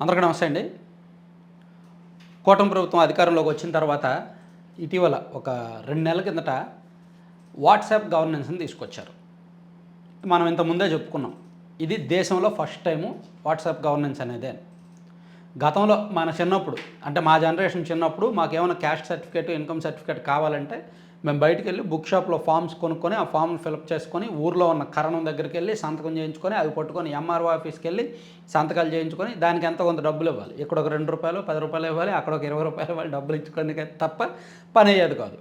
అందరికీ నమస్తే అండి. కూటమి ప్రభుత్వం అధికారంలోకి వచ్చిన తర్వాత ఇటీవల ఒక రెండు నెలల కిందట వాట్సాప్ గవర్నెన్స్ని తీసుకొచ్చారు. మనం ఇంత ముందే చెప్పుకున్నాం. ఇది దేశంలో ఫస్ట్ టైము వాట్సాప్ గవర్నెన్స్ అనేదే. గతంలో మన చిన్నప్పుడు అంటే మా జనరేషన్ చిన్నప్పుడు మాకేమైనా క్యాస్ట్ సర్టిఫికేట్ ఇన్కమ్ సర్టిఫికేట్ కావాలంటే మేము బయటకు వెళ్ళి బుక్ షాప్లో ఫామ్స్ కొనుక్కొని ఆ ఫామ్లు ఫిలప్ చేసుకొని ఊర్లో ఉన్న కరణం దగ్గరికి వెళ్ళి సంతకం చేయించుకొని అవి పట్టుకొని ఎంఆర్ఓ ఆఫీస్కి వెళ్ళి సంతకాలు చేయించుకొని దానికి ఎంత కొంత డబ్బులు ఇవ్వాలి? ఇక్కడ ఒక రెండు రూపాయలు పది రూపాయలు ఇవ్వాలి అక్కడ ఒక ఇరవై రూపాయలు ఇవ్వాలి డబ్బులు ఇచ్చుకొని తప్ప పని అయ్యేది కాదు.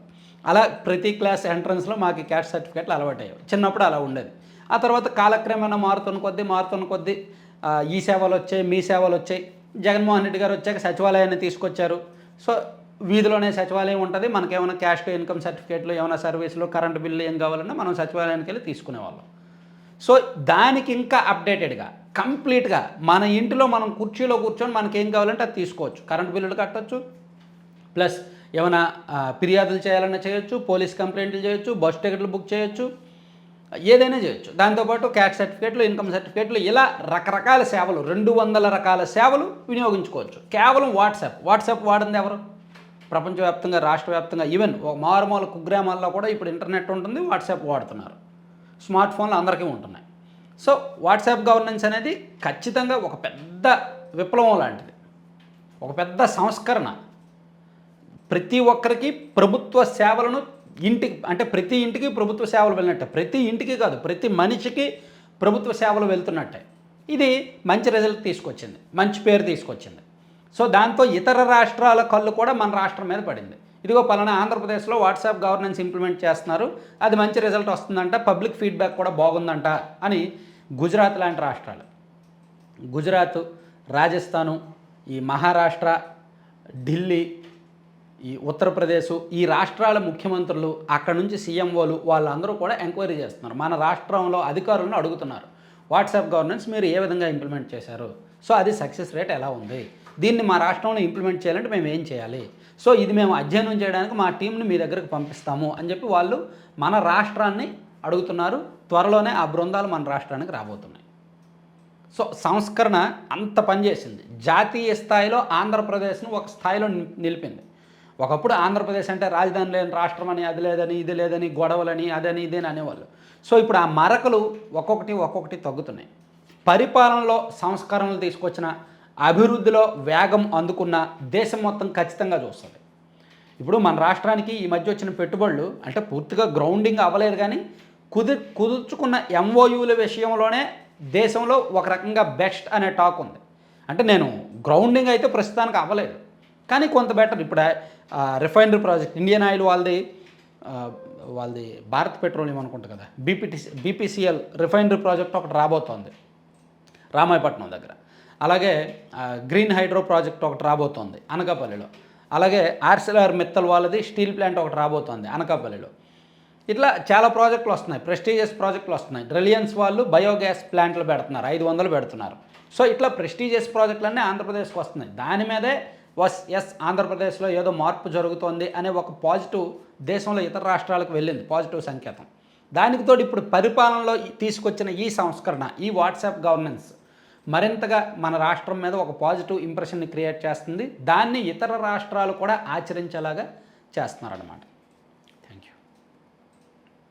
అలా ప్రతి క్లాస్ ఎంట్రన్స్లో మాకు క్యాష్ సర్టిఫికేట్లు అలవాటయ్యాయి. చిన్నప్పుడు అలా ఉండేది. ఆ తర్వాత కాలక్రమేణా మారుతున్న కొద్దీ మారుతున్న కొద్దీ ఈ సేవలు వచ్చాయి మీ సేవలు వచ్చాయి. జగన్మోహన్ రెడ్డి గారు వచ్చాక సచివాలయాన్ని తీసుకొచ్చారు. సో వీధిలోనే సచివాలయం ఉంటుంది. మనకేమైనా క్యాస్ట్ ఇన్కమ్ సర్టిఫికేట్లు ఏమైనా సర్వీసులు కరెంట్ బిల్లు ఏం కావాలన్నా మనం సచివాలయానికి వెళ్ళి తీసుకునేవాళ్ళం. సో దానికి ఇంకా అప్డేటెడ్గా కంప్లీట్గా మన ఇంటిలో మనం కుర్చీలో కూర్చొని మనకి ఏం కావాలంటే అది తీసుకోవచ్చు. కరెంట్ బిల్లులు కట్టచ్చు. ప్లస్ ఏమైనా ఫిర్యాదులు చేయాలన్నా చేయొచ్చు పోలీస్ కంప్లైంట్లు చేయొచ్చు బస్ టికెట్లు బుక్ చేయొచ్చు ఏదైనా చేయొచ్చు. దాంతోపాటు క్యాష్ సర్టిఫికేట్లు ఇన్కమ్ సర్టిఫికేట్లు ఇలా రకరకాల సేవలు రెండు వందల రకాల సేవలు వినియోగించుకోవచ్చు. కేవలం వాట్సాప్. వాట్సాప్ వాడింది ఎవరు? ప్రపంచవ్యాప్తంగా రాష్ట్ర వ్యాప్తంగా ఈవెన్ ఒక మారుమూల కుగ్రామాల్లో కూడా ఇప్పుడు ఇంటర్నెట్ ఉంటుంది వాట్సాప్ వాడుతున్నారు. స్మార్ట్ ఫోన్లు అందరికీ ఉంటున్నాయి. సో వాట్సాప్ గవర్నెన్స్ అనేది ఖచ్చితంగా ఒక పెద్ద విప్లవం లాంటిది. ఒక పెద్ద సంస్కరణ. ప్రతి ఒక్కరికి ప్రభుత్వ సేవలను ఇంటికి అంటే ప్రతి ఇంటికి ప్రభుత్వ సేవలు వెళ్ళినట్టే. ప్రతి ఇంటికి కాదు ప్రతి మనిషికి ప్రభుత్వ సేవలు వెళ్తున్నట్టే. ఇది మంచి రిజల్ట్ తీసుకొచ్చింది మంచి పేరు తీసుకొచ్చింది. సో దాంతో ఇతర రాష్ట్రాల కళ్ళు కూడా మన రాష్ట్రం మీద పడింది. ఇదిగో పలానా ఆంధ్రప్రదేశ్లో వాట్సాప్ గవర్నెన్స్ ఇంప్లిమెంట్ చేస్తున్నారు. అది మంచి రిజల్ట్ వస్తుందంట పబ్లిక్ ఫీడ్బ్యాక్ కూడా బాగుందంట అని గుజరాత్ లాంటి రాష్ట్రాలు. గుజరాత్ రాజస్థాను ఈ మహారాష్ట్ర ఢిల్లీ ఈ ఉత్తరప్రదేశ్ ఈ రాష్ట్రాల ముఖ్యమంత్రులు అక్కడ నుంచి సీఎంఓలు వాళ్ళందరూ కూడా ఎంక్వైరీ చేస్తున్నారు. మన రాష్ట్రంలో అధికారులను అడుగుతున్నారు. వాట్సాప్ గవర్నెన్స్ మీరు ఏ విధంగా ఇంప్లిమెంట్ చేశారు? సో అది సక్సెస్ రేట్ ఎలా ఉంది? దీన్ని మా రాష్ట్రంలో ఇంప్లిమెంట్ చేయాలంటే మేము ఏం చేయాలి? సో ఇది మేము అధ్యయనం చేయడానికి మా టీంని మీ దగ్గరకు పంపిస్తాము అని చెప్పి వాళ్ళు మన రాష్ట్రాన్ని అడుగుతున్నారు. త్వరలోనే ఆ బృందాలు మన రాష్ట్రానికి రాబోతున్నాయి. సో సంస్కరణ అంత పనిచేసింది. జాతీయ స్థాయిలో ఆంధ్రప్రదేశ్ను ఒక స్థాయిలో నిలిపింది. ఒకప్పుడు ఆంధ్రప్రదేశ్ అంటే రాజధాని లేని రాష్ట్రం అని అది లేదని ఇది లేదని గొడవలని అదని ఇదని అనేవాళ్ళు. సో ఇప్పుడు ఆ మరకలు ఒక్కొక్కటి ఒక్కొక్కటి తగ్గుతున్నాయి. పరిపాలనలో సంస్కరణలు తీసుకొచ్చిన అభివృద్ధిలో వేగం అందుకున్న దేశం మొత్తం ఖచ్చితంగా చూస్తుంది. ఇప్పుడు మన రాష్ట్రానికి ఈ మధ్య వచ్చిన పెట్టుబడులు అంటే పూర్తిగా గ్రౌండింగ్ అవ్వలేదు కానీ కుది కుదుర్చుకున్న ఎంఓయూల విషయంలోనే దేశంలో ఒక రకంగా బెస్ట్ అనే టాక్ ఉంది. అంటే నేను గ్రౌండింగ్ అయితే ప్రస్తుతానికి అవ్వలేదు. కానీ కొంత బెటర్. ఇప్పుడు రిఫైనరీ ప్రాజెక్ట్ ఇండియన్ ఆయిల్ వాళ్ళది వాళ్ళది భారత్ పెట్రోలియం అనుకుంటా కదా. బీపీటీసీ బీపీసీఎల్ రిఫైనరీ ప్రాజెక్ట్ ఒకటి రాబోతోంది. రామాయపట్నం దగ్గర. అలాగే గ్రీన్ హైడ్రో ప్రాజెక్ట్ ఒకటి రాబోతోంది అనకాపల్లిలో. అలాగే ఆర్సిలార్ మిత్తల్ వాళ్ళది స్టీల్ ప్లాంట్ ఒకటి రాబోతోంది అనకాపల్లిలో. ఇట్లా చాలా ప్రాజెక్టులు వస్తున్నాయి ప్రెస్టీజియస్ ప్రాజెక్టులు వస్తున్నాయి. రిలయన్స్ వాళ్ళు బయోగ్యాస్ ప్లాంట్లు పెడుతున్నారు ఐదు వందలు పెడుతున్నారు. సో ఇట్లా ప్రెస్టీజియస్ ప్రాజెక్టులన్నీ ఆంధ్రప్రదేశ్కి వస్తున్నాయి. దాని మీదే వస్ ఎస్ ఆంధ్రప్రదేశ్లో ఏదో మార్పు జరుగుతోంది అనే ఒక పాజిటివ్ దేశంలో ఇతర రాష్ట్రాలకు వెళ్ళింది పాజిటివ్ సంకేతం. దానికి తోడు ఇప్పుడు పరిపాలనలో తీసుకొచ్చిన ఈ సంస్కరణ ఈ వాట్సాప్ గవర్నెన్స్ మరింతగా మన రాష్ట్రం మీద ఒక పాజిటివ్ ఇంప్రెషన్ని క్రియేట్ చేస్తుంది. దాన్ని ఇతర రాష్ట్రాలు కూడా ఆచరించేలాగా చేస్తున్నారన్నమాట.